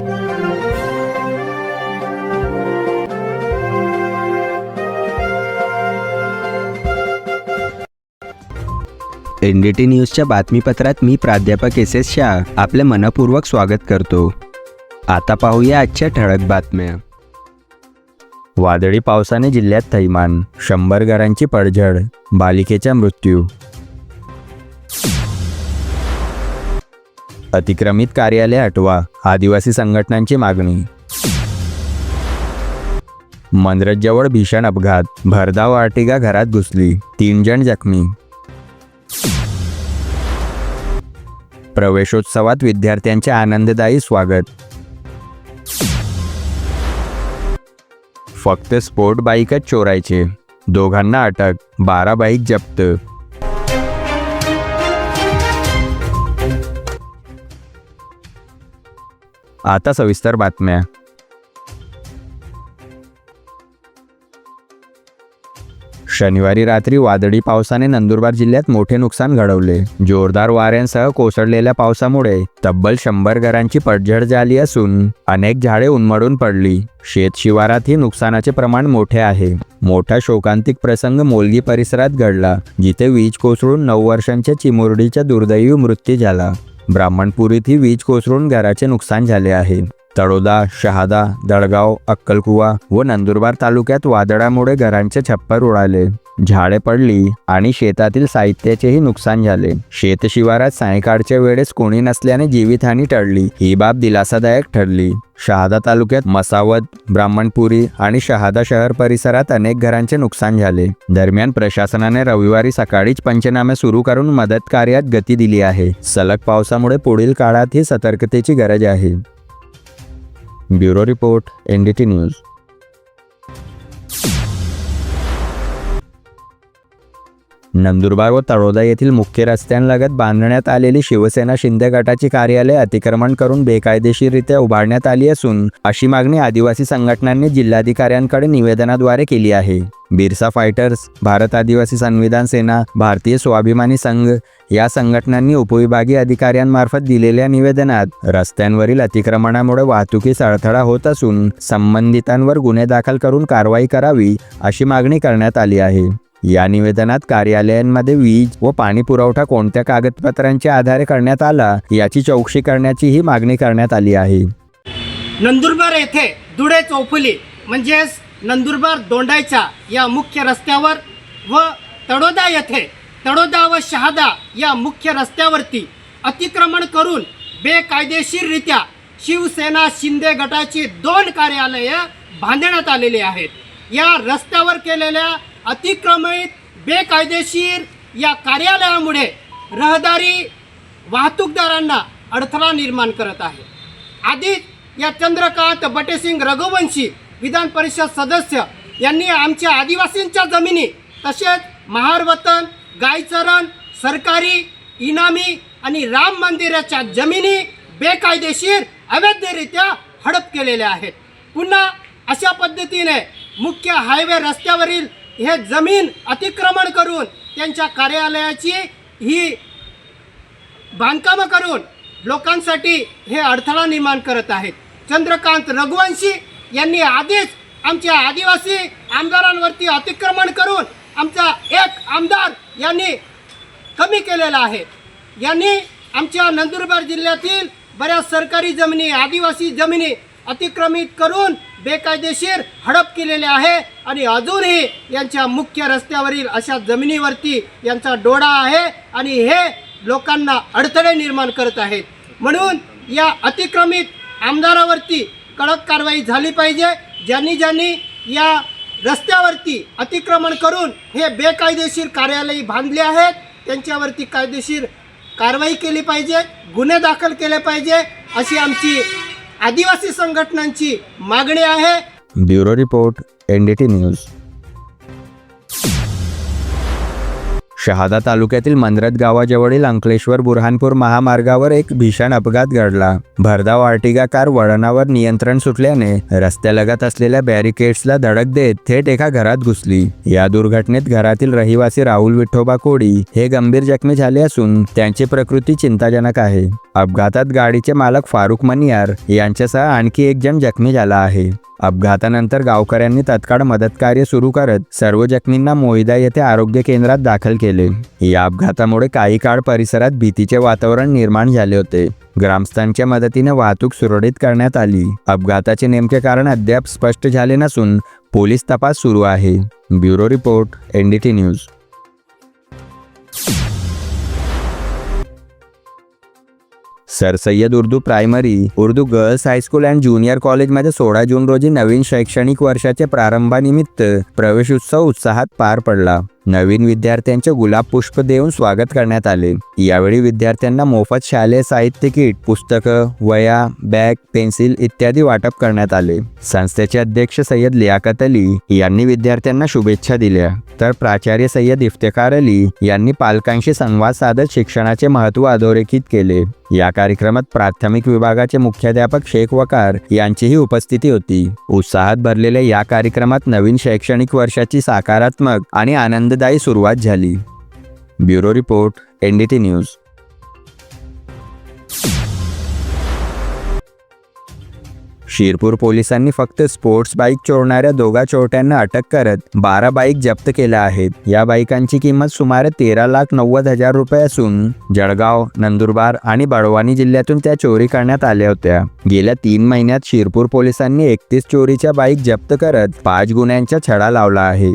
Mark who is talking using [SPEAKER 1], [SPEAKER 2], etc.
[SPEAKER 1] N D T न्यूजच्या बातमीपत्रात मी प्राध्यापक S S Shah आपले मनपूर्वक स्वागत करतो. आता पाहूया आजच्या ठळक बातम्या. वादळी पावसाने जिल्ह्यात थैमान शंभर घरांची पडझड बालिकेचा मृत्यू अतिक्रमित कार्यालय हटवा आदिवासी संघटनांची मागणी. मंद्रजवळ भीषण अपघात. भरधाव आर्टिगा घरात घुसली. तीन जण जखमी. प्रवेशोत्सवात विद्यार्थ्यांचे आनंददायी स्वागत. फक्त स्पोर्ट बाईकच चोरायचे. दोघांना अटक. बारा बाईक जप्त. आता सविस्तर बातम्या. शनिवारी रात्री वादळी पावसाने नंदुरबार जिल्ह्यात मोठे नुकसान घडवले. जोरदार वाऱ्यांसह कोसळलेल्या पावसामुळे तब्बल शंभर घरांची पडझड झाली असून अनेक झाडे उन्मळून पडली. शेत शिवारातही नुकसानाचे प्रमाण मोठे आहे. मोठा शोकांतिक प्रसंग मोलगी परिसरात घडला जिथे वीज कोसळून नऊ वर्षांच्या चिमुरडीचा दुर्दैवी मृत्यू झाला. ब्राह्मणपुरीत ही वीज कोसळून घराचे नुकसान झाले आहे. तळोदा शहादा दळगाव अक्कलकुवा व नंदुरबार तालुक्यात वादळामुळे घरांचे छप्पर उडाले. झाडे पडली आणि शेतातील साहित्याचेही नुकसान झाले. शेतशिवारात सायंकाळच्या वेळेस कोणी नसल्याने जीवितहानी टळली. ही बाब दिलासादायक ठरली. शहादा तालुक्यात मसावत ब्राह्मणपुरी आणि शहादा शहर परिसरात अनेक घरांचे नुकसान झाले. दरम्यान प्रशासनाने रविवारी सकाळीच पंचनामे सुरू करून मदत कार्यात गती दिली आहे. सलग पावसामुळे पुढील काळात ही सतर्कतेची गरज आहे. Bureau report N D T news. Nandurbar व तळोदा येथील मुख्य रस्त्यांलगत बांधण्यात आलेली शिवसेना शिंदे गटाची कार्यालय अतिक्रमण करून बेकायदेशीररित्या उभारण्यात आली असून अशी मागणी आदिवासी संघटनांनी जिल्हाधिकाऱ्यांकडे निवेदनाद्वारे केली आहे. बिरसा फायटर्स भारत आदिवासी संविधान सेना भारतीय स्वाभिमानी संघ या संघटनांनी उपविभागीय अधिकाऱ्यांमार्फत दिलेल्या निवेदनात रस्त्यांवरील अतिक्रमणामुळे वाहतुकीस अडथळा होत असून संबंधितांवर गुन्हे दाखल करून कारवाई करावी अशी मागणी करण्यात आली आहे. या निवेदनात कार्यालयांमध्ये वीज व पाणी पुरवठा कोणत्या कागदपत्रांच्या आधारे करण्यात आला याची चौकशी करण्याचीही मागणी करण्यात आली आहे.
[SPEAKER 2] नंदुरबार येथे दुडे चौफुली म्हणजेच नंदुरबार दोंडायचा या मुख्य रस्त्यावर व तडोदा येथे तडोदा व शहादा या मुख्य रस्त्यावरती अतिक्रमण करून बेकायदेशीररित्या शिवसेना शिंदे गटाची दोन कार्यालये बांधण्यात आलेली आहेत. या रस्त्यावर केलेल्या अतिक्रमित बेकायदेशीर या कार्यालयामुळे रहदारी वाहतूकदारांना अडथळा निर्माण करत आहे. आधीच या चंद्रकांत बटेसिंग रघुवंशी विधान परिषद सदस्य यांनी आमच्या आदिवासींच्या जमिनी तसेच महारवतन गायचरण सरकारी इनामी आणि राम मंदिराच्या जमिनी बेकायदेशीर अवैधरित्या हडप केलेल्या आहेत. पुन्हा अशा पद्धतीने मुख्य हायवे रस्त्यावरील हे जमीन अतिक्रमण करून त्यांच्या कार्यालयाची ही बांधकामं करून लोकांसाठी हे अडथळा निर्माण करत आहेत. चंद्रकांत रघुवंशी यांनी आधीच आमच्या आदिवासी आमदारांवरती अतिक्रमण करून आमचा एक आमदार यांनी कमी केलेला आहे. यांनी आमच्या नंदुरबार जिल्ह्यातील बऱ्याच सरकारी जमिनी आदिवासी जमिनी अतिक्रमित करून बेकायदेशीर हडप केलेले आहे आणि अजूनही यांच्या मुख्य रस्त्यावरील अशा जमिनीवरती यांचा डोळा आहे आणि हे लोकांना अडथळे निर्माण करत आहेत. म्हणून या अतिक्रमित आमदारावरती कडक कारवाई झाली पाहिजे. ज्यांनी ज्यांनी या रस्त्यावरती अतिक्रमण करून हे बेकायदेशीर कार्यालय बांधले आहेत त्यांच्यावरती कायदेशीर कारवाई केली पाहिजे गुन्हे दाखल केले पाहिजे अशी आमची आदिवासी संघटनांची मागणी आहे.
[SPEAKER 1] Bureau report N D T news. Shahada तालुक्यातील मंद्रत गावाजवळील अंकलेश्वर बुरहानपूर महामार्गावर एक भीषण अपघात घडला. भरधाव आर्टिगा कार वळणावर नियंत्रण सुटल्याने रस्त्यालगत असलेल्या बॅरिकेड्सला धडक देत थेट एका घरात घुसली. या दुर्घटनेत घरातील रहिवासी राहुल विठोबा कोडी हे गंभीर जखमी झाले असून त्यांची प्रकृती चिंताजनक आहे. अपघातात गाडीचे मालक फारुख मनियार यांच्यासह आणखी एक जण जखमी झाला आहे. अपघातानंतर गावकऱ्यांनी तत्काळ मदतकार्य सुरू करत सर्व जखमींना मोहिदा येथे आरोग्य केंद्रात दाखल केले. या अपघातामुळे काही काळ परिसरात भीतीचे वातावरण निर्माण झाले होते. ग्रामस्थांच्या मदतीने वाहतूक सुरळीत करण्यात आली. अपघाताचे नेमके कारण अद्याप स्पष्ट झाले नसून पोलीस तपास सुरू आहे. Bureau report NDT news. Sir Sayyad Urdu primary Urdu girls high school and junior कॉलेजमध्ये सोळा जून रोजी नवीन शैक्षणिक वर्षाच्या प्रारंभानिमित्त प्रवेश उत्सव उत्साहात पार पडला. नवीन विद्यार्थ्यांचे गुलाब पुष्प देऊन स्वागत करण्यात आले. यावेळी विद्यार्थ्यांना मोफत शालेय साहित्य किट पुस्तकं वया बॅग पेन्सिल इत्यादी वाटप करण्यात आले. संस्थेचे अध्यक्ष सय्यद लियाकत अली यांनी विद्यार्थ्यांना शुभेच्छा दिल्या. तर प्राचार्य सय्यद इफ्तेकार अली यांनी पालकांशी संवाद साधत शिक्षणाचे महत्त्व अधोरेखित केले. या कार्यक्रमात प्राथमिक विभागाचे मुख्याध्यापक शेख वकार यांचीही उपस्थिती होती. उत्साहात भरलेल्या या कार्यक्रमात नवीन शैक्षणिक वर्षाची सकारात्मक आणि आनंद आनंददायी सुरुवात झाली. Bureau report NDT news. Shirpur पोलिसांनी फक्त स्पोर्ट्स बाईक चोरणाऱ्या दोघा चोरट्यांना अटक करत बारा बाईक जप्त केल्या आहेत. या बाईकांची किंमत सुमारे तेरा लाख नव्वद हजार रुपये असून जळगाव नंदुरबार आणि बडवानी जिल्ह्यातून त्या चोरी करण्यात आल्या होत्या. गेल्या तीन महिन्यात शिरपूर पोलिसांनी एकतीस चोरीच्या बाईक जप्त करत पाच गुन्ह्यांचा छडा लावला आहे.